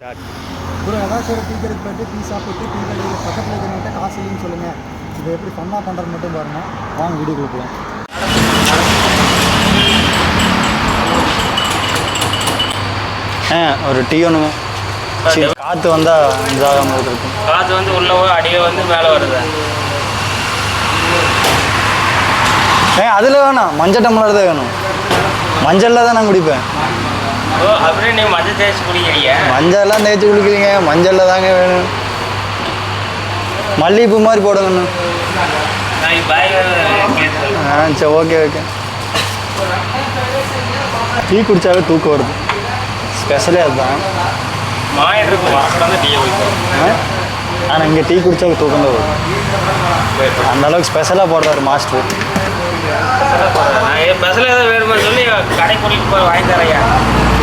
ஒரு டீ கடைக்கு போயிட்டு டீ சாப்பிட்டு டீ கடையில் பக்கத்தில் இருக்கிறவங்ககிட்ட காசு இல்லைன்னு சொல்லுங்கள் இதை எப்படி ஃபன்னாக பண்ணுறது மட்டும் பாருங்க. வாங்க வீடியோ போகலாம் ஆ ஒரு டீ ஒன்றுங்க காற்று வந்தால் இதாகாமல் இருக்கும். காற்று வந்து உள்ள போய் அடியில் வந்து மேலே வருது. ஏ அதில் வேணாம். மஞ்சள் டம்ளர் தான் வேணும். மஞ்சளில் தான் நான் குடிப்பேன். ஓ அப்படியே நீ மஞ்சள் தேய்ச்சி குடிக்கிறீங்க மஞ்சள்லாம் தேய்ச்சி குடிக்கிறீங்க மஞ்சளில் தாங்க வேணும். மல்லிகைப்பூ மாதிரி போடுங்கண்ணா ஆ சரி ஓகே ஓகே டீ குடித்தாவே தூக்கம் வருது. ஸ்பெஷலே அதுதான். மாயன் இருக்கும் வாசல் வந்து டீ குடிப்போம். ஆனால் இங்கே டீ குடித்தா தூக்கம் தான் வரும் அந்த அளவுக்கு ஸ்பெஷலாக போடுறாரு மாஸ்டர். பஸ்ஸில் ஏதாவது வேணுமா சொல்லி கடை கூட்டிகிட்டு போய் வாங்கி தரையா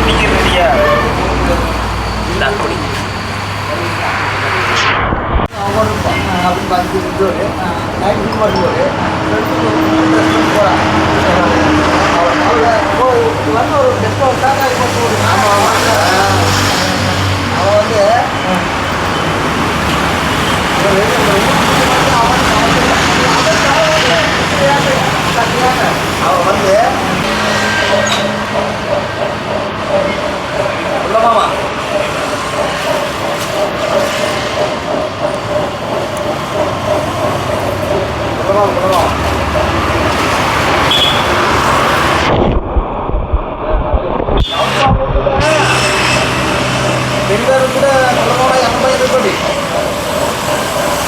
India Dan kuning Awal pun habis bantu juga deh, lain juga dulu deh. Terus terus terus terus உள்ளமாமா உள்ளமாமா பெண்கள் கூட நல்லவோட எண்பது இருக்கட்டி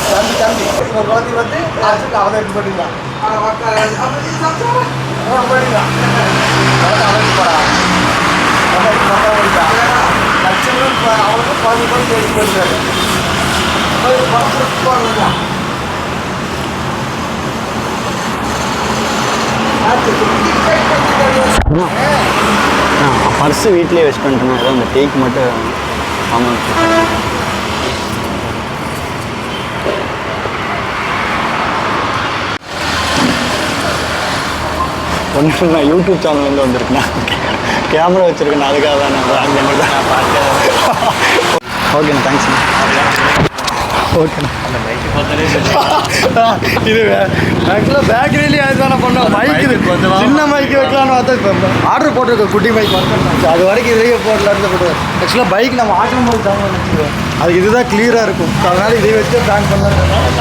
தம்பி தம்பி ஒரு குழந்தை வந்து லாஸ்ட்டுக்கு அவனை எடுத்து பண்ணிடலாம் பண்ணிடலாம் அவனுக்கு போடா அவனுக்கு மொத்தம் ஓடிட்டா லட்சங்களும் அவனுக்கு பாதி பாதி எடுத்து போயிட்டாரு போடுறா பர்ஸு வீட்லேயே வச்சு பண்ணிட்டோம் ஏதோ அந்த டேக் மட்டும் ஆமாம் ஒன்று நான் யூடியூப் சேனல்லேருந்து வந்திருக்கேன். கேமரா வச்சுருக்கேன் அதுக்காக தான் நான் வாங்க மாதிரி தான் பார்த்தேன் ஓகேண்ணா தேங்க்ஸ்ண்ணா ஓகேண்ணா இது ஆக்சுவலாக பேக்கரியிலேயே அதுதானே பண்ணோம்? மைக் இது. சின்ன மைக் வைக்கலாம்னு பார்த்தா இப்போ ஆர்டர் போட்டிருக்கோம் குட்டி மைக் வந்து அது வரைக்கும் இதையே போடலான்னு போட்டு. ஆக்சுவலாக பைக் நம்ம ஆட்டோமொபைல் தாங்க அதுக்கு இதுதான் கிளியராக இருக்கும். அதனால் இதை வச்சு பேங்க் பண்ணலாம்